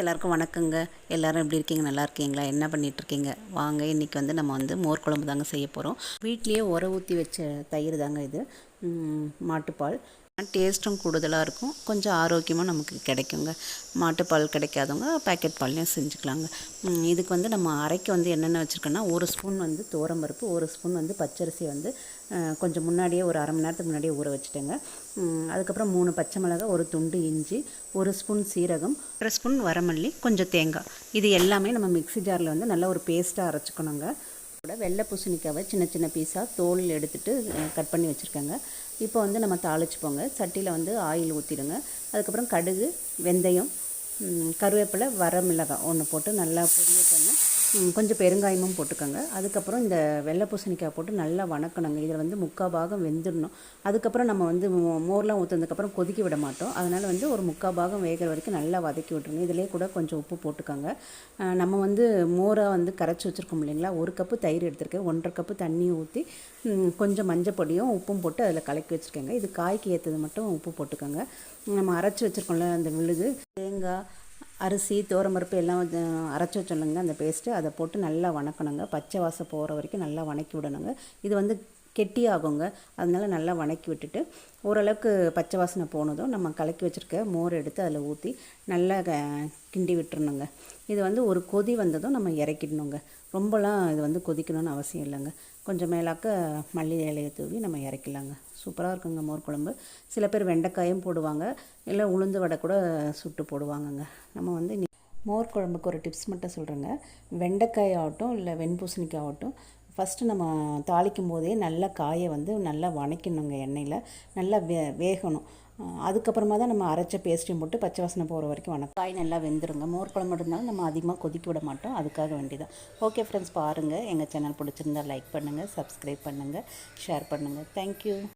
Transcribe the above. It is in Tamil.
எல்லாருக்கும் வணக்கங்க. எல்லோரும் எப்படி இருக்கீங்க? நல்லா இருக்கீங்களா? என்ன பண்ணிகிட்ருக்கீங்க வாங்க இன்றைக்கி வந்து நம்ம வந்து மோர் குழம்பு தாங்க செய்ய போகிறோம் வீட்லேயே உர ஊற்றி வச்ச தயிர் தாங்க இது. மாட்டுப்பால். டேஸ்ட்டும் கூடுதலாக இருக்கும். கொஞ்சம் ஆரோக்கியமாக நமக்கு கிடைக்குங்க. மாட்டுப்பால் கிடைக்காதவங்க பேக்கெட் பால்லையும் செஞ்சுக்கலாங்க. இதுக்கு வந்து நம்ம அரைக்க வந்து என்னென்ன வச்சுருக்கோன்னா ஒரு ஸ்பூன் வந்து துவரம்பருப்பு ஒரு ஸ்பூன் வந்து பச்சரிசி வந்து கொஞ்சம் முன்னாடியே ஒரு அரை மணி நேரத்துக்கு முன்னாடியே ஊற வச்சுட்டேங்க. அதுக்கப்புறம் மூணு பச்சை மிளகா ஒரு துண்டு இஞ்சி ஒரு ஸ்பூன் சீரகம் ஒரு ஸ்பூன் வரமல்லி கொஞ்சம் தேங்காய். இது எல்லாமே நம்ம மிக்ஸி ஜாரில் வந்து நல்லா ஒரு பேஸ்ட்டாக அரைச்சிக்கணுங்க. கூட வெள்ளை பூசணிக்காவை சின்ன சின்ன பீஸாக தோலில் எடுத்துட்டு கட் பண்ணி வச்சுருக்கேங்க. இப்போ வந்து நம்ம தாளிச்சுப்போங்க சட்டியில் வந்து ஆயில் ஊற்றிடுங்க அதுக்கப்புறம் கடுகு வெந்தயம் கருவேப்பிலை வரமிளகாய் ஒன்று போட்டு நல்லா பொரியட்டோன்னு கொஞ்சம் பெருங்காயமும் போட்டுக்கோங்க. அதுக்கப்புறம் இந்த வெள்ளை பூசணிக்காய் போட்டு நல்லா வணக்கணுங்க. இதில் வந்து முக்கால் பாகம் வெந்துடணும். அதுக்கப்புறம் நம்ம வந்து மோ- மோர்லாம் ஊற்றுனதுக்கப்புறம் கொதிக்க விட மாட்டோம். அதனால் வந்து ஒரு முக்கால் பாகம் வேகிற வரைக்கும் நல்லா வதக்கி விட்டுருங்க. இதிலே கூட கொஞ்சம் உப்பு போட்டுக்கோங்க. நம்ம வந்து மோரை வந்து கரைச்சி வச்சுருக்கோம் இல்லைங்களா? ஒரு கப்பு தயிர் எடுத்திருக்கேன். ஒன்றரை கப்பு தண்ணி ஊற்றி கொஞ்சம் மஞ்சள் பொடியும் உப்பும் போட்டு அதில் கலக்கி வச்சுருக்கேங்க. இது காய்க்கு ஏற்றது மட்டும் உப்பு போட்டுக்கோங்க. நம்ம அரைச்சி வச்சுருக்கோம்ல அந்த விழுது தேங்காய் அரிசி பருப்பு எல்லாம் அரைச்சி வச்சோம்லங்க அந்த பேஸ்ட்டு அதை போட்டு நல்லா வணக்கணுங்க. பச்சை வாசம் போகிற வரைக்கும் நல்லா வணக்கி விடணுங்க. இது வந்து கெட்டியாகுங்க. அதனால் நல்லா வணக்கி விட்டுட்டு ஓரளவுக்கு பச்சை வாசனை போனதும் நம்ம கலக்கி வச்சுருக்க மோர் எடுத்து அதில் ஊற்றி நல்லா க- கிண்டி விட்டுறணுங்க. இது வந்து ஒரு கொதி வந்ததும் நம்ம இறக்கிடணுங்க. ரொம்பலாம் இது வந்து கொதிக்கணும்னு அவசியம் இல்லைங்க. கொஞ்சம் மேலாக்க மல்லி இலையை தூவி நம்ம இறக்கிடலாங்க. சூப்பராக இருக்குங்க மோர் குழம்பு. சில பேர் வெண்டைக்காயும் போடுவாங்க. இல்லை உளுந்து வடை கூட சுட்டு போடுவாங்கங்க. நம்ம வந்து மோர் குழம்புக்கு ஒரு டிப்ஸ் மட்டும் சொல்கிறேங்க வெண்டைக்காய் ஆகட்டும் இல்லை வெண்பூசணிக்காய் ஆகட்டும் ஃபஸ்ட்டு நம்ம தாளிக்கும் போதே நல்லா காயை வந்து நல்லா வணக்கணுங்க எண்ணெயில். நல்லா வே வேகணும். அதுக்கப்புறமா தான் நம்ம அரைச்ச பேஸ்ட்டையும் போட்டு பச்சை வாசனை போகிற வரைக்கும் வணக்கம். காய் நல்லா வெந்துருங்க. மோர் குழம்பு இருந்தாலும் நம்ம அதிகமாக கொதிக்க விட மாட்டோம். அதுக்காக வேண்டிதான் ஓகே ஃப்ரெண்ட்ஸ் பாருங்கள் எங்கள் சேனல் பிடிச்சிருந்தா லைக் பண்ணுங்கள் சப்ஸ்கிரைப் பண்ணுங்கள் ஷேர் பண்ணுங்கள் தேங்க்யூ